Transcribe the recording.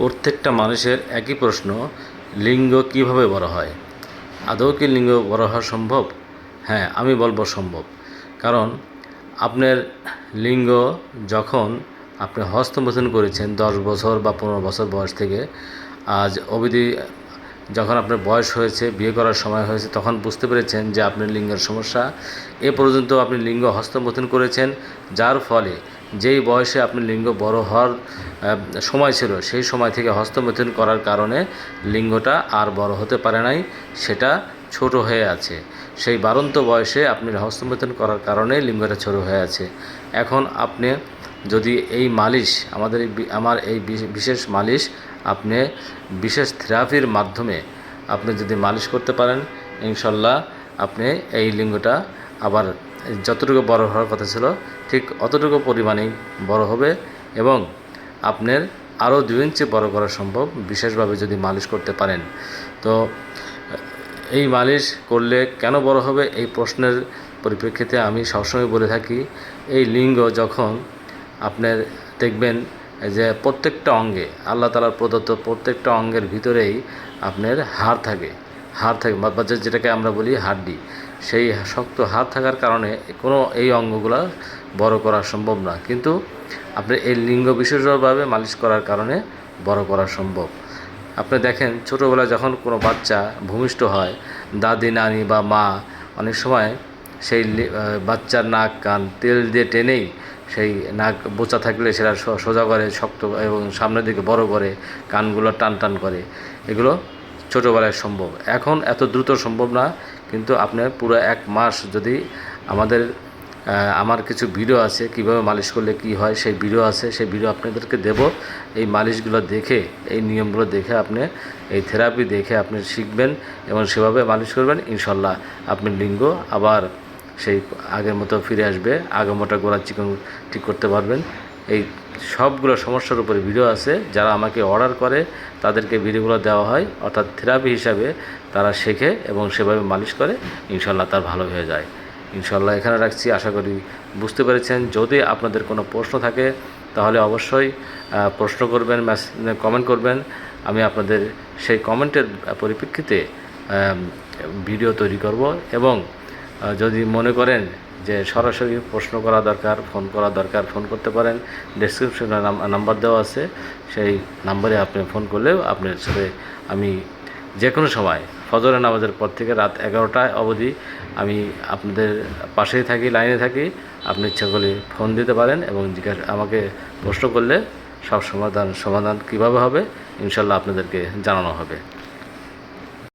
প্রত্যেকটা মানুষের একই প্রশ্ন, লিঙ্গ কীভাবে বড় হয়? আদৌ কি লিঙ্গ বড় হওয়া সম্ভব? হ্যাঁ আমি বলব সম্ভব। কারণ আপনার লিঙ্গ যখন আপনি হস্তমোচন করেছেন দশ বছর বা পনেরো বছর বয়স থেকে, আজ অবধি যখন আপনার বয়স হয়েছে, বিয়ে করার সময় হয়েছে, তখন বুঝতে পেরেছেন যে আপনার লিঙ্গের সমস্যা। এ পর্যন্ত আপনি লিঙ্গ হস্তমথন করেছেন, যার ফলে যেই বয়সে আপনি লিঙ্গ বড় হওয়ার সময় ছিল, সেই সময় থেকে হস্তমথন করার কারণে লিঙ্গটা আর বড় হতে পারে নাই। সেটা ছোট হয়ে আছে। সেই বারন্ত বয়সে আপনি হস্তমৈথুন করার কারণে লিঙ্গটা ছোট হয়ে আছে। এখন আপনি যদি এই মালিশ, আমাদের আমার এই বিশ- বিশেষ মালিশ, আপনি বিশেষ থেরাপির মাধ্যমে আপনি যদি মালিশ করতে পারেন, ইনশাল্লাহ আপনি এই লিঙ্গটা আবার যতটুকু বড় হওয়ার কথা ছিল, ঠিক অতটুকু পরিমাণেই বড় হবে এবং আপনার আরও দু ইঞ্চি বড় করা সম্ভব, বিশেষভাবে যদি মালিশ করতে পারেন। তো এই মালিশ করলে কেন বড় হবে? এই প্রশ্নের পরিপ্রেক্ষিতে আমি সবসময় বলে থাকি, এই লিঙ্গ যখন আপনার দেখবেন যে প্রত্যেকটা অঙ্গে, আল্লাহ তালার প্রদত্ত প্রত্যেকটা অঙ্গের ভিতরেই আপনার হাড় থাকে হাড় থাকে বা বা যেটাকে আমরা বলি হাড্ডি, সেই শক্ত হাড় থাকার কারণে কোনো এই অঙ্গগুলো বড় করা সম্ভব না। কিন্তু আপনি এই লিঙ্গ বিশেষভাবে মালিশ করার কারণে বড় করা সম্ভব। আপনি দেখেন, ছোটোবেলায় যখন কোনো বাচ্চা ভূমিষ্ঠ হয়, দাদি, নানি বা মা, অনেক সময় সেই বাচ্চার নাক, কান তেল দিয়ে টেনেই সেই নাক বোচা থাকলে সেটা সোজা করে, শক্ত এবং সামনের দিকে বড় করে, কানগুলো টান টান করে। এগুলো ছোটোবেলায় সম্ভব। এখন এত দ্রুত সম্ভব না, কিন্তু আপনার পুরো এক মাস যদি আমাদের আমার কিছু ভিডিও আছে, কীভাবে মালিশ করলে কি হয়, সেই ভিডিও আছে, সেই ভিডিও আপনাদেরকে দেব। এই মালিশগুলো দেখে, এই নিয়মগুলো দেখে আপনি, এই থেরাপি দেখে আপনি শিখবেন এবং সেভাবে মালিশ করবেন, ইনশাল্লাহ আপনি লিঙ্গ আবার সেই আগের মতো ফিরে আসবে, আগের মোটা গোড়া চিকন ঠিক করতে পারবেন। এই সবগুলো সমস্যার উপরে ভিডিও আছে, যারা আমাকে অর্ডার করে তাদেরকে ভিডিওগুলো দেওয়া হয়, অর্থাৎ থেরাপি হিসাবে তারা শেখে এবং সেভাবে মালিশ করে, ইনশাল্লাহ তার ভালো হয়ে যায়। ইনশাল্লাহ এখানে রাখছি। আশা করি বুঝতে পেরেছেন। যদি আপনাদের কোনো প্রশ্ন থাকে, তাহলে অবশ্যই প্রশ্ন করবেন কমেন্ট করবেন। আমি আপনাদের সেই কমেন্টের পরিপ্রেক্ষিতে ভিডিও তৈরি করব এবং যদি মনে করেন যে সরাসরি প্রশ্ন করা দরকার ফোন করা দরকার ফোন করতে পারেন ডেসক্রিপশনে নাম্বার দেওয়া আছে। সেই নাম্বারে আপনি ফোন করলেও আপনার সাথে আমি যে কোনো সময়, ফজরের নামাজের পর থেকে রাত এগারোটায় অবধি আমি আপনাদের পাশেই থাকি, লাইনে থাকি। আপনি ইচ্ছা করলে ফোন দিতে পারেন এবং জিজ্ঞাসা, আমাকে প্রশ্ন করলে সব সমাধান সমাধান কীভাবে হবে, ইনশাল্লাহ আপনাদেরকে জানানো হবে।